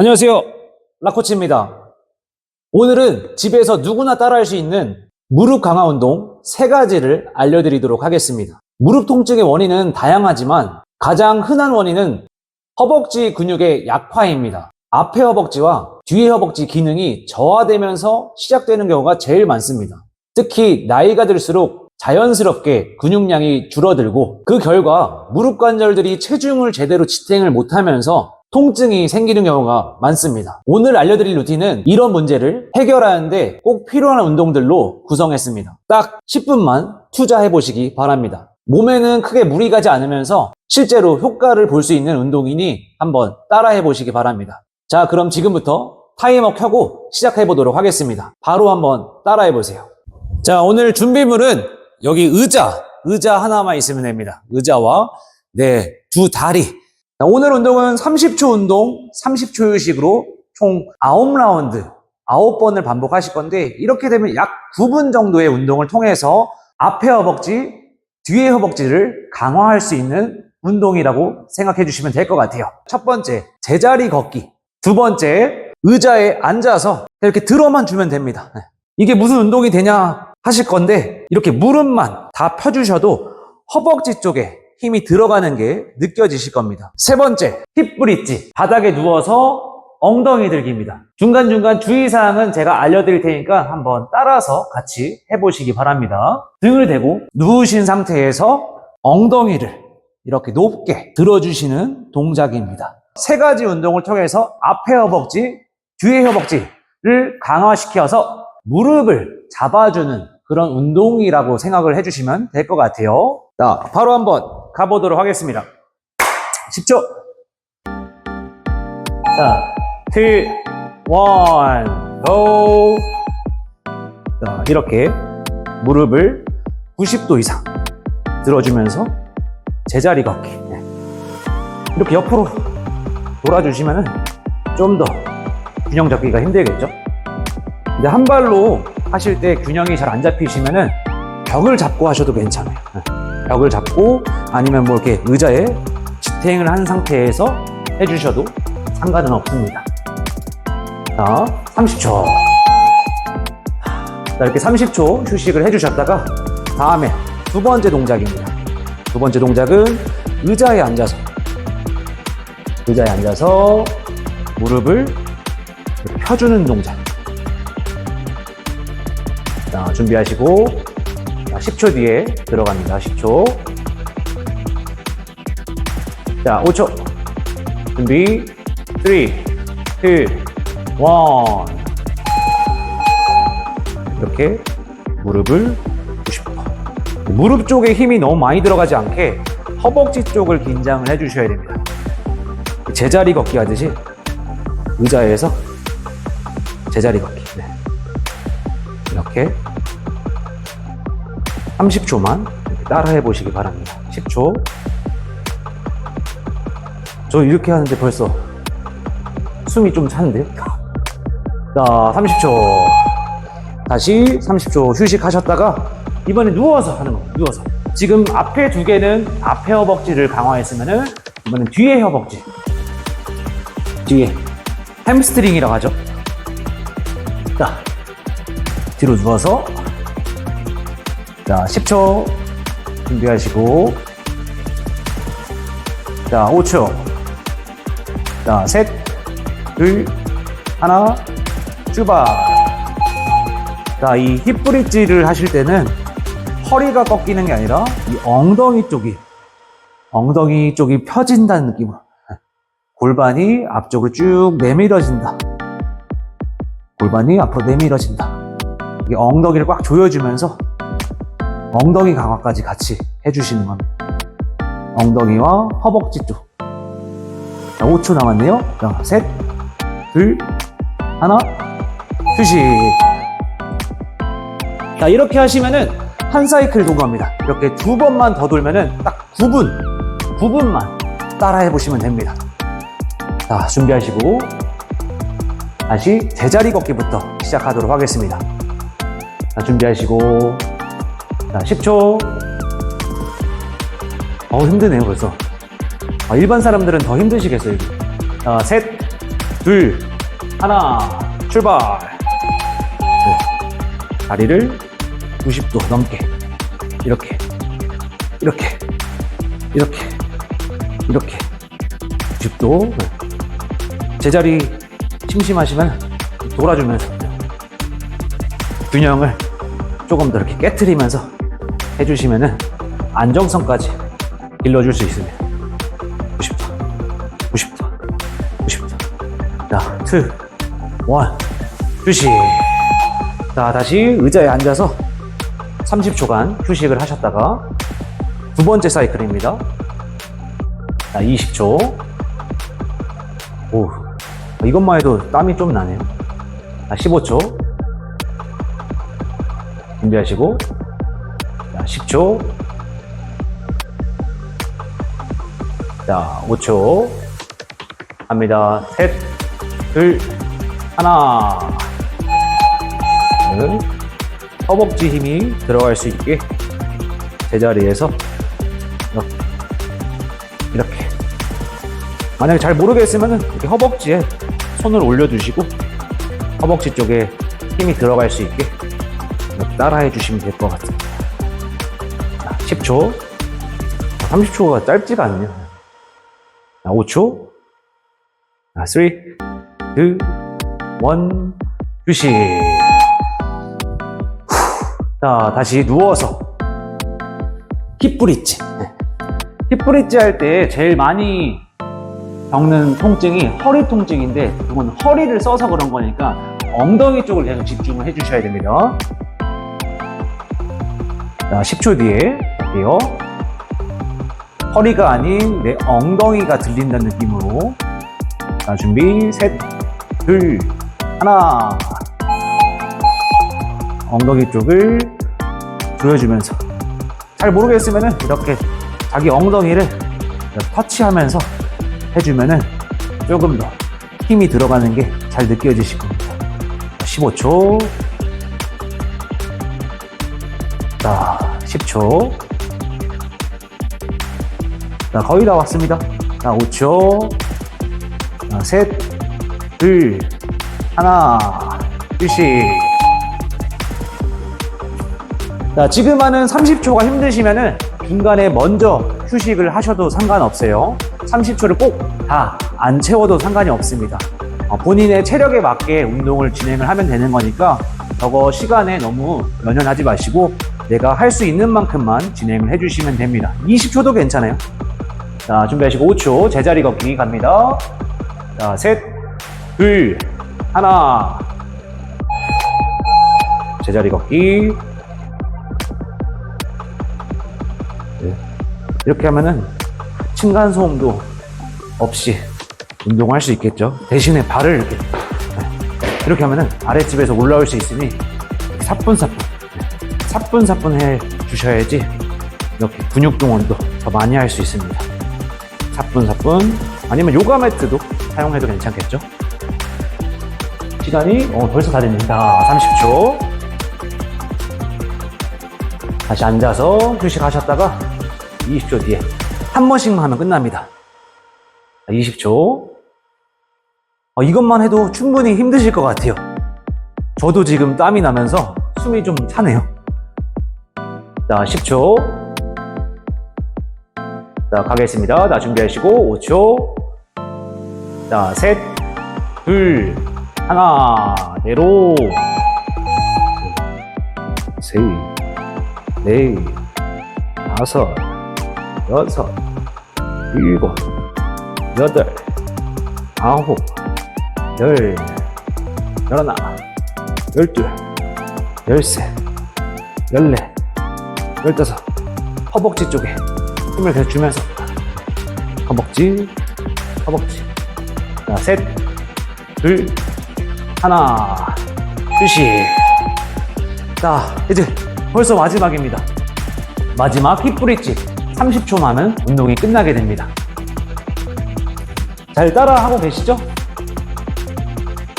안녕하세요. 라코치입니다. 오늘은 집에서 누구나 따라할 수 있는 무릎 강화 운동 세 가지를 알려드리도록 하겠습니다. 무릎 통증의 원인은 다양하지만 가장 흔한 원인은 허벅지 근육의 약화입니다. 앞의 허벅지와 뒤의 허벅지 기능이 저하되면서 시작되는 경우가 제일 많습니다. 특히 나이가 들수록 자연스럽게 근육량이 줄어들고 그 결과 무릎 관절들이 체중을 제대로 지탱을 못하면서 통증이 생기는 경우가 많습니다. 오늘 알려드릴 루틴은 이런 문제를 해결하는데 꼭 필요한 운동들로 구성했습니다. 딱 10분만 투자해 보시기 바랍니다. 몸에는 크게 무리 가지 않으면서 실제로 효과를 볼 수 있는 운동이니 한번 따라해 보시기 바랍니다. 자, 그럼 지금부터 타이머 켜고 시작해 보도록 하겠습니다. 바로 한번 따라해 보세요. 자, 오늘 준비물은 여기 의자, 의자 하나만 있으면 됩니다. 의자와 네, 두 다리. 자, 오늘 운동은 30초 운동, 30초 휴식으로 총 9라운드, 9번을 반복하실 건데 이렇게 되면 약 9분 정도의 운동을 통해서 앞의 허벅지, 뒤의 허벅지를 강화할 수 있는 운동이라고 생각해 주시면 될 것 같아요. 첫 번째, 제자리 걷기. 두 번째, 의자에 앉아서 이렇게 들어만 주면 됩니다. 네. 이게 무슨 운동이 되냐 하실 건데 이렇게 무릎만 다 펴주셔도 허벅지 쪽에 힘이 들어가는 게 느껴지실 겁니다. 세 번째, 힙 브릿지. 바닥에 누워서 엉덩이 들기입니다. 중간중간 주의사항은 제가 알려드릴 테니까 한번 따라서 같이 해보시기 바랍니다. 등을 대고 누우신 상태에서 엉덩이를 이렇게 높게 들어주시는 동작입니다. 세 가지 운동을 통해서 앞의 허벅지, 뒤의 허벅지를 강화시켜서 무릎을 잡아주는 그런 운동이라고 생각을 해주시면 될 것 같아요. 자, 바로 한번 가보도록 하겠습니다. 10초. 자, 2, 1, go. 자, 이렇게 무릎을 90도 이상 들어주면서 제자리 걷기. 네. 이렇게 옆으로 돌아주시면 좀더 균형 잡기가 힘들겠죠? 근데 한 발로 하실 때 균형이 잘 안 잡히시면은 벽을 잡고 하셔도 괜찮아요. 네. 벽을 잡고 아니면 뭐 이렇게 의자에 지탱을 한 상태에서 해주셔도 상관은 없습니다. 자, 30초. 자, 이렇게 30초 휴식을 해주셨다가 다음에 두 번째 동작입니다. 두 번째 동작은 의자에 앉아서 의자에 앉아서 무릎을 펴주는 동작. 자, 준비하시고 자, 10초 뒤에 들어갑니다. 10초. 자, 5초. 준비. 3, 2, 1. 이렇게 무릎을 90도. 무릎 쪽에 힘이 너무 많이 들어가지 않게 허벅지 쪽을 긴장을 해주셔야 됩니다. 제자리 걷기 하듯이 의자에서 제자리 걷기. 네. 이렇게 30초만 따라해 보시기 바랍니다. 10초. 저 이렇게 하는데 벌써 숨이 좀 차는데요? 자, 30초. 다시 30초 휴식하셨다가 이번에 누워서 하는 거, 누워서. 지금 앞에 두 개는 앞에 허벅지를 강화했으면은 이번엔 뒤에 허벅지. 뒤에 햄스트링이라고 하죠. 자, 뒤로 누워서 자, 10초 준비하시고. 자, 5초. 자, 셋, 둘, 하나, 출발 자, 이 힙브릿지를 하실 때는 허리가 꺾이는 게 아니라 이 엉덩이 쪽이 엉덩이 쪽이 펴진다는 느낌으로 골반이 앞쪽으로 쭉 내밀어진다. 골반이 앞으로 내밀어진다. 이게 엉덩이를 꽉 조여주면서 엉덩이 강화까지 같이 해주시는 겁니다. 엉덩이와 허벅지 쪽. 자, 5초 남았네요. 자, 셋, 둘, 하나, 휴식. 자, 이렇게 하시면은 한 사이클 도구합니다. 이렇게 두 번만 더 돌면은 딱 9분, 9분만 따라해 보시면 됩니다. 자, 준비하시고 다시 제자리 걷기부터 시작하도록 하겠습니다. 자, 준비하시고 자, 10초. 어우, 힘드네요, 벌써. 아, 일반 사람들은 더 힘드시겠어요, 이거. 자, 셋, 둘, 하나, 출발. 네. 다리를 90도 넘게. 이렇게, 이렇게, 이렇게, 이렇게. 90도. 네. 제자리 심심하시면 돌아주면서 균형을 조금 더 이렇게 깨트리면서 해주시면은 안정성까지 길러줄 수 있습니다. 90도, 90도, 90도. 자, 2, 1, 휴식. 자, 다시 의자에 앉아서 30초간 휴식을 하셨다가 두 번째 사이클입니다. 자, 20초. 오, 이것만 해도 땀이 좀 나네요. 자, 15초. 준비하시고, 자, 10초. 자, 5초. 갑니다. 셋, 둘, 하나. 네. 허벅지 힘이 들어갈 수 있게 제자리에서 이렇게. 만약에 잘 모르겠으면 이렇게 허벅지에 손을 올려주시고 허벅지 쪽에 힘이 들어갈 수 있게 따라해 주시면 될 것 같습니다. 자, 10초. 30초가 짧지가 않네요. 자, 5초. 자, 3, 2, 1, 휴식. 자, 다시 누워서 힙브릿지. 네. 힙브릿지 할 때 제일 많이 겪는 통증이 허리 통증인데 그건 허리를 써서 그런 거니까 엉덩이 쪽을 계속 집중을 해 주셔야 됩니다. 자, 10초 뒤에 할게요. 허리가 아닌 내 엉덩이가 들린다는 느낌으로 자, 준비 셋, 둘, 하나 엉덩이 쪽을 조여주면서 잘 모르겠으면 이렇게 자기 엉덩이를 터치하면서 해주면은 조금 더 힘이 들어가는 게 잘 느껴지실 겁니다. 15초. 자, 10초. 자, 거의 다 왔습니다. 자, 5초. 자, 셋, 둘, 하나, 휴식. 자, 지금 하는 30초가 힘드시면은 중간에 먼저 휴식을 하셔도 상관없어요. 30초를 꼭 다 안 채워도 상관이 없습니다. 어, 본인의 체력에 맞게 운동을 진행을 하면 되는 거니까 저거 시간에 너무 연연하지 마시고 내가 할 수 있는 만큼만 진행을 해주시면 됩니다. 20초도 괜찮아요. 자, 준비하시고 5초 제자리 걷기 갑니다. 자, 셋, 둘, 하나. 제자리 걷기. 네. 이렇게 하면은 층간소음도 없이 운동할 수 있겠죠. 대신에 발을 이렇게 네. 이렇게 하면은 아랫집에서 올라올 수 있으니 사뿐사뿐 네. 사뿐사뿐 해 주셔야지 이렇게 근육 동원도 더 많이 할 수 있습니다. 사뿐사뿐 아니면 요가 매트도 사용해도 괜찮겠죠. 시간이 어, 벌써 다 됐습니다. 30초. 다시 앉아서 휴식하셨다가 20초 뒤에 한 번씩만 하면 끝납니다. 20초. 어, 이것만 해도 충분히 힘드실 것 같아요. 저도 지금 땀이 나면서 숨이 좀 차네요. 자, 10초. 자, 가겠습니다. 자, 준비하시고, 5초. 자, 셋, 둘, 하나, 내로. 셋, 넷, 다섯, 여섯, 일곱, 여덟, 아홉, 열, 열하나, 열둘, 열셋, 열넷, 열다섯, 허벅지 쪽에 힘을 계속 주면서 허벅지, 허벅지. 자, 셋, 둘, 하나, 휴식. 자, 이제 벌써 마지막입니다. 마지막 힙브릿지 30초만 은 운동이 끝나게 됩니다. 잘 따라 하고 계시죠?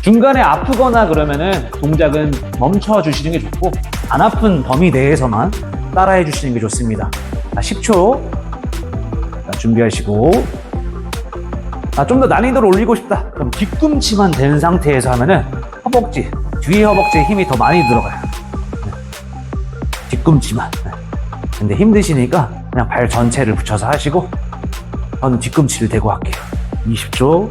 중간에 아프거나 그러면은 동작은 멈춰 주시는 게 좋고 안 아픈 범위 내에서만 따라해 주시는 게 좋습니다. 자, 10초. 자, 준비하시고 아, 좀 더 난이도를 올리고 싶다. 그럼 뒤꿈치만 댄 상태에서 하면은 허벅지, 뒤 허벅지에 힘이 더 많이 들어가요. 네. 뒤꿈치만. 네. 근데 힘드시니까 그냥 발 전체를 붙여서 하시고 저는 뒤꿈치를 대고 할게요. 20초.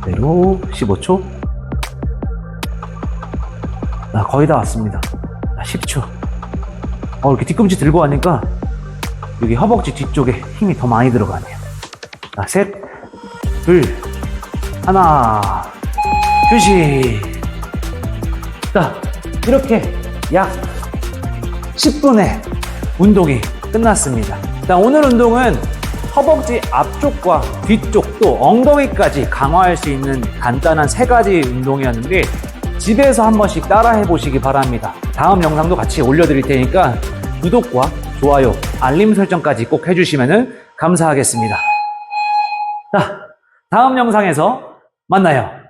그대로 15초. 아, 거의 다 왔습니다. 아, 10초. 어, 이렇게 뒤꿈치 들고 하니까 여기 허벅지 뒤쪽에 힘이 더 많이 들어가네요. 자, 셋, 둘, 하나, 휴식. 자, 이렇게 약 10분의 운동이 끝났습니다. 자, 오늘 운동은 허벅지 앞쪽과 뒤쪽 또 엉덩이까지 강화할 수 있는 간단한 세 가지 운동이었는데 집에서 한 번씩 따라해 보시기 바랍니다. 다음 영상도 같이 올려드릴 테니까 구독과 좋아요, 알림 설정까지 꼭 해주시면 감사하겠습니다. 자, 다음 영상에서 만나요.